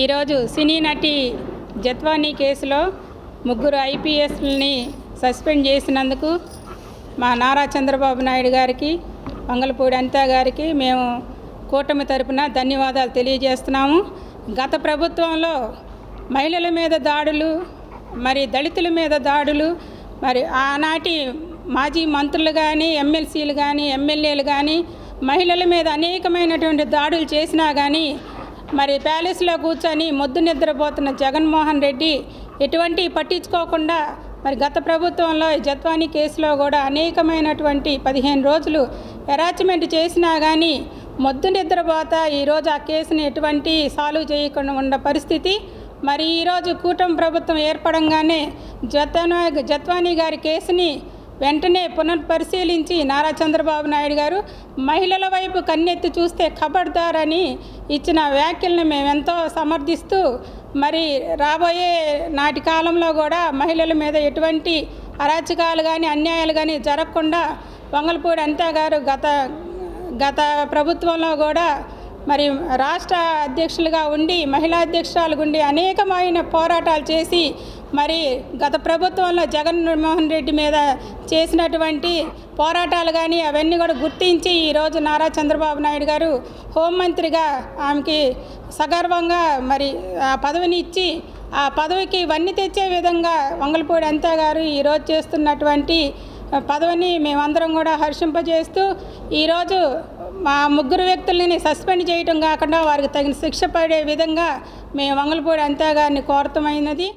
ఈరోజు సినీ నటి జత్వానీ కేసులో ముగ్గురు ఐపీఎస్ని సస్పెండ్ చేసినందుకు మా నారా చంద్రబాబు నాయుడు గారికి వంగలపూడి అనితా గారికి మేము కూటమి తరపున ధన్యవాదాలు తెలియజేస్తున్నాము. గత ప్రభుత్వంలో మహిళల మీద దాడులు మరి దళితుల మీద దాడులు మరి ఆనాటి మాజీ మంత్రులు కానీ ఎమ్మెల్సీలు కానీ ఎమ్మెల్యేలు కానీ మహిళల మీద అనేకమైనటువంటి దాడులు చేసినా కానీ మరి ప్యాలెస్లో కూర్చొని మొద్దు నిద్రపోతున్న జగన్మోహన్ రెడ్డి ఎటువంటి పట్టించుకోకుండా మరి గత ప్రభుత్వంలో ఈ కేసులో కూడా అనేకమైనటువంటి పదిహేను రోజులు హెరాచ్మెంట్ చేసినా కానీ మొద్దు నిద్రపోత ఈరోజు ఆ కేసుని ఎటువంటి సాల్వ్ చేయకుండా ఉన్న పరిస్థితి. మరి ఈరోజు కూటమి ప్రభుత్వం ఏర్పడంగానే జత్వానీ జత్వానీ గారి కేసుని వెంటనే పునఃపరిశీలించి నారా చంద్రబాబు నాయుడు గారు మహిళల వైపు కన్నెత్తి చూస్తే ఖబర్దార్ అని ఇచ్చిన వ్యాఖ్యలను మేమెంతో సమర్థిస్తూ మరి రాబోయే నాటి కాలంలో కూడా మహిళల మీద ఎటువంటి అరాచకాలు కానీ అన్యాయాలు కానీ జరగకుండా వంగలపూడి అంతా గారు గత గత ప్రభుత్వంలో కూడా మరి రాష్ట్ర అధ్యక్షులుగా ఉండి మహిళా అధ్యక్షురాలుగా ఉండి అనేకమైన పోరాటాలు చేసి మరి గత ప్రభుత్వంలో జగన్మోహన్ రెడ్డి మీద చేసినటువంటి పోరాటాలు కానీ అవన్నీ కూడా గుర్తించి ఈరోజు నారా చంద్రబాబు నాయుడు గారు హోంమంత్రిగా ఆమెకి సగర్వంగా మరి ఆ పదవిని ఇచ్చి ఆ పదవికి ఇవన్నీ తెచ్చే విధంగా వంగలపూడి అంతా గారు ఈరోజు చేస్తున్నటువంటి పదవిని మేమందరం కూడా హర్షింపజేస్తూ ఈరోజు మా ముగ్గురు వ్యక్తులని సస్పెండ్ చేయటం కాకుండా వారికి తగిన శిక్ష పడే విధంగా మేము వంగలపూడి అంతా గారిని కోరతమైనది